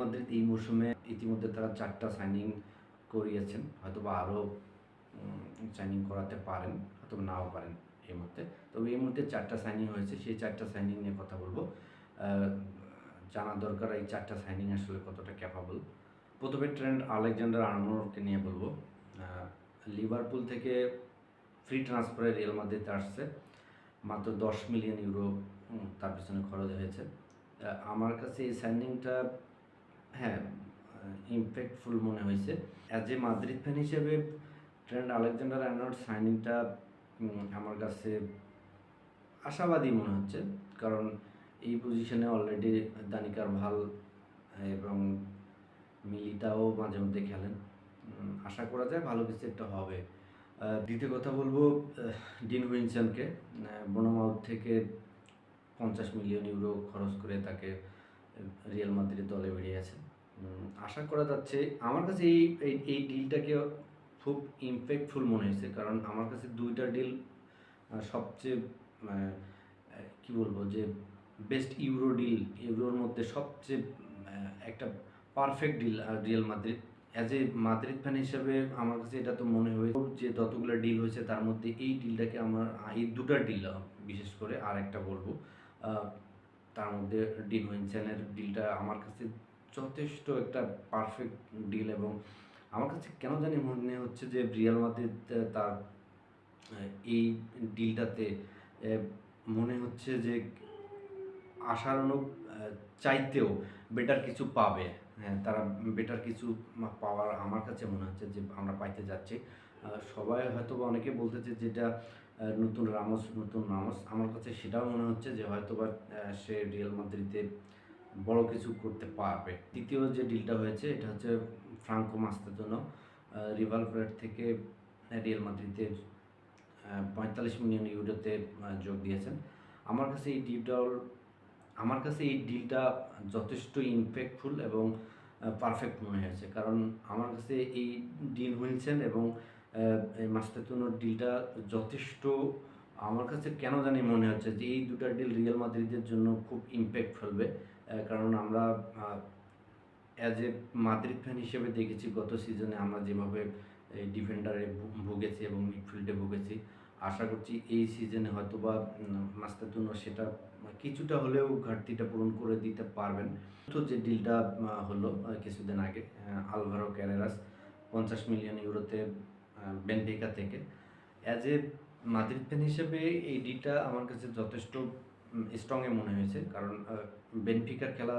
Madrid এই মৌসুমে ইতিমধ্যে তারা চারটা সাইনিং করিয়েছেন। হয়তো বা আরও সাইনিং করাতে পারেন হয়তো নাও পারেন এই মুহূর্তে। তবে এই মুহূর্তে চারটা সাইনিং হয়েছে, সেই চারটা সাইনিং নিয়ে কথা বলব। জানা দরকার এই চারটা সাইনিং আসলে কতটা ক্যাপাবল প্রথমে ট্রেন্ড আলেকজান্ডার আর্নোরকে নিয়ে বলব। লিভারপুল থেকে ফ্রি ট্রান্সফারে রিয়াল মাদ্রিদে আসছে। মাত্র দশ মিলিয়ন ইউরো তার পিছনে খরচ হয়েছে। আমার কাছে এই সাইনিংটা হ্যাঁ ইম্প্যাক্টফুল মনে হয়েছে। অ্যাজ এ মাদ্রিদ ফ্যান হিসেবে ট্রেন্ড আলেকজান্ডার আর্নল্ড সাইনিংটা আমার কাছে আশাবাদী মনে হচ্ছে। কারণ এই পজিশনে অলরেডি দানিকার ভালো এবং মিলিটাও মাঝে মধ্যে খেলেন। আশা করা যায় ভালো কিছু একটা হবে। দ্বিতীয় কথা বলব ডিন উইনসনকে। বনমাউথ থেকে পঞ্চাশ মিলিয়ন ইউরো খরচ করে তাকে রিয়াল মাদ্রিদ দলে বেরিয়েছে উম, আশা করা যাচ্ছে আমার কাছে এই এই- ডিলটাকে খুব ইম্প্যাক্টফুল মনে হয়েছে। কারণ আমার কাছে দুইটা ডিল সবচেয়ে মানে, কি বলব যে বেস্ট ইউরো ডিল ইউরোর মধ্যে সবচেয়ে একটা perfect deal R Real Madrid as a Madrid fan হিসেবে আমার কাছে এটা তো মনে হয় যে যতগুলো ডিল হয়েছে তার মধ্যে এই ডিলটাকে আমার এই দুটা ডিল বিশেষ করে আর একটা বলব তার মধ্যে ডিন উইনসেনের ডিলটা আমার কাছে যথেষ্ট একটা পারফেক্ট ডিল এবং আমার কাছে কেন জানি মনে হচ্ছে যে রিয়াল মাদ্রিদ তার এই ডিলটাতে মনে হচ্ছে যে আশানুরূপ চাইতেও বেটার কিছু পাবে। তারা বেটার কিছু পাওয়ার আমার কাছে মনে হচ্ছে যে আমরা পাইতে যাচ্ছি। সবাই হয়তো অনেকে বলতেছে যেটা নতুন রামোস নতুন রামোস। আমার কাছে সেটাও মনে হচ্ছে যে হয়তো বা সে রিয়াল মাদ্রিদে বড় কিছু করতে পারবে। দ্বিতীয় যে ডিলটা হয়েছে, এটা হচ্ছে ফ্রাঙ্কো মাস্তাজনো রিভাল প্লেট থেকে রিয়াল মাদ্রিদে পঁয়তাল্লিশ মিলিয়ন ইউরোতে যোগ দিয়েছেন। আমার কাছে এই ডিলটাও আমার কাছে এই ডিলটা যথেষ্ট ইম্প্যাক্টফুল এবং পারফেক্ট মনে হয়েছে। কারণ আমার কাছে এই ডিল উইলসন এবং মাস্তাতুনোর ডিলটা যথেষ্ট আমার কাছে কেন জানি মনে হচ্ছে যে এই দুটা ডিল রিয়াল মাদ্রিদের জন্য খুব ইম্প্যাক্ট ফেলবে। কারণ আমরা অ্যাজ এ মাদ্রিদ ফ্যান হিসেবে দেখেছি গত সিজনে আমরা যেভাবে ডিফেন্ডারে ভুগেছি এবং মিডফিল্ডে ভুগেছি। আশা করছি এই সিজনে হয়তো বা মাস্তাতুনো সেটা কিছুটা হলেও ঘাটতিটা পূরণ করে দিতে পারবেন। তো যে ডিলটা হলো কিছুদিন আগে আলভারো ক্যারেরাস পঞ্চাশ মিলিয়ন ইউরোতে বেনফিকা থেকে। অ্যাজ এ মাদ্রিদ ফ্যান হিসেবে এই ডিলটা আমার কাছে যথেষ্ট স্ট্রংয়ে মনে হয়েছে। কারণ বেনফিকার খেলা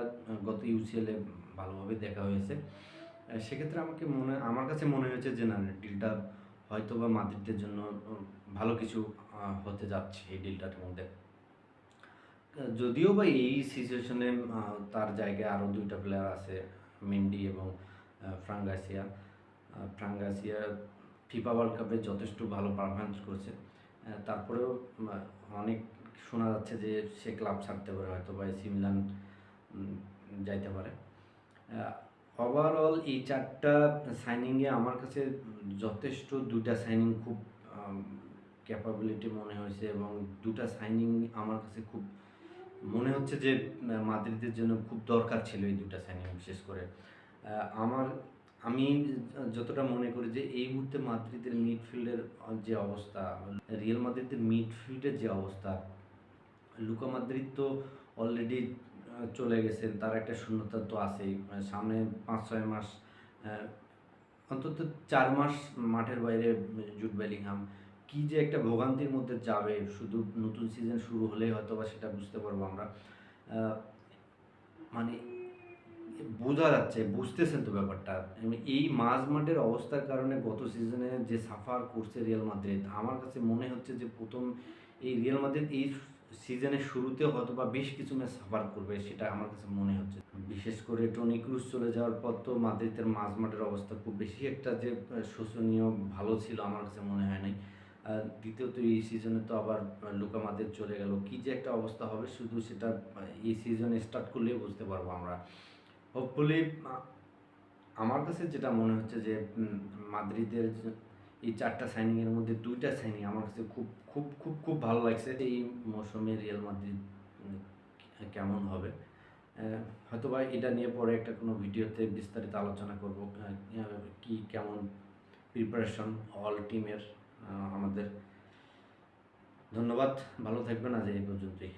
গত ইউসিএলে ভালোভাবে দেখা হয়েছে। সেক্ষেত্রে আমাকে মনে, আমার কাছে মনে হয়েছে যে না ডিলটা হয়তো বা মাদ্রিদের জন্য ভালো কিছু হতে যাচ্ছে এই ডিলটার মধ্যে। যদিও বা এই সিচুয়েশনে তার জায়গায় আরও দুইটা প্লেয়ার আছে মেন্ডি এবং ফ্রাঙ্গাসিয়া ফ্রাঙ্গাসিয়া ফিফা ওয়ার্ল্ড কাপে যথেষ্ট ভালো পারফরমেন্স করেছে। তারপরেও অনেক শোনা যাচ্ছে যে সে ক্লাব ছাড়তে পারে হয়তো বা এসি মিলান যাইতে পারে। ওভারঅল এই চারটা সাইনিংয়ে আমার কাছে যথেষ্ট দুটা সাইনিং খুব ক্যাপাবিলিটি মনে হয়েছে এবং দুটা সাইনিং আমার কাছে খুব মনে হচ্ছে যে মাদ্রিদের জন্য খুব দরকার ছিল এই দুটা সাইনিং বিশেষ করে। আমার, আমি যতটা মনে করি যে, এই মুহূর্তে মাদ্রিদের মিডফিল্ডের যে অবস্থা রিয়েল মাদ্রিদের মিডফিল্ডের যে অবস্থা লুকা মাদ্রিদ তো অলরেডি চলে গেছেন, তার একটা শূন্যতা তো আছেই। মানে সামনে পাঁচ, ছয় মাস অন্তত চার মাস মাঠের বাইরে জুট বেলিংহাম। কি যে একটা ভোগান্তির মধ্যে যাবে, শুধু নতুন সিজন শুরু হলেই হয়তো বা সেটা বুঝতে পারব আমরা। মানে বোঝা যাচ্ছে, বুঝতেছেন তো ব্যাপারটা। এই মাঝ মাঠের অবস্থার কারণে গত সিজনে যে সাফার করছে রিয়াল মাদ্রিদ, আমার কাছে মনে হচ্ছে যে প্রথম এই রিয়াল মাদ্রিদ এই সিজনের শুরুতে হয়তো বা বেশ কিছু ম্যাচ সাফার করবে, সেটা আমার কাছে মনে হচ্ছে। বিশেষ করে টনি ক্রুজ চলে যাওয়ার পর তো মাদ্রিদের মাঝ মাঠের অবস্থা খুব বেশি একটা যে শোচনীয় ভালো ছিল আমার কাছে মনে হয় নাই। দ্বিতীয়ত এই সিজনে তো আবার লুকা মাদ্রিদ চলে গেল। কি যে একটা অবস্থা হবে শুধু সেটা এই সিজনে স্টার্ট করলেই বুঝতে পারব আমরা। হোপফুলি আমার কাছে যেটা মনে হচ্ছে যে মাদ্রিদের এই চারটা সাইনিংয়ের মধ্যে দুইটা সাইনিং আমার কাছে খুব খুব খুব খুব ভালো লাগছে। এই মৌসুমে রিয়াল মাদ্রিদ কেমন হবে? আহ, হয়তোবা এটা নিয়ে পরে একটা কোনো ভিডিওতে বিস্তারিত আলোচনা করব। কি কেমন প্রিপারেশন অল টিমের আমাদের। ধন্যবাদ ভালো থাকবেন আজ এই পর্যন্তই।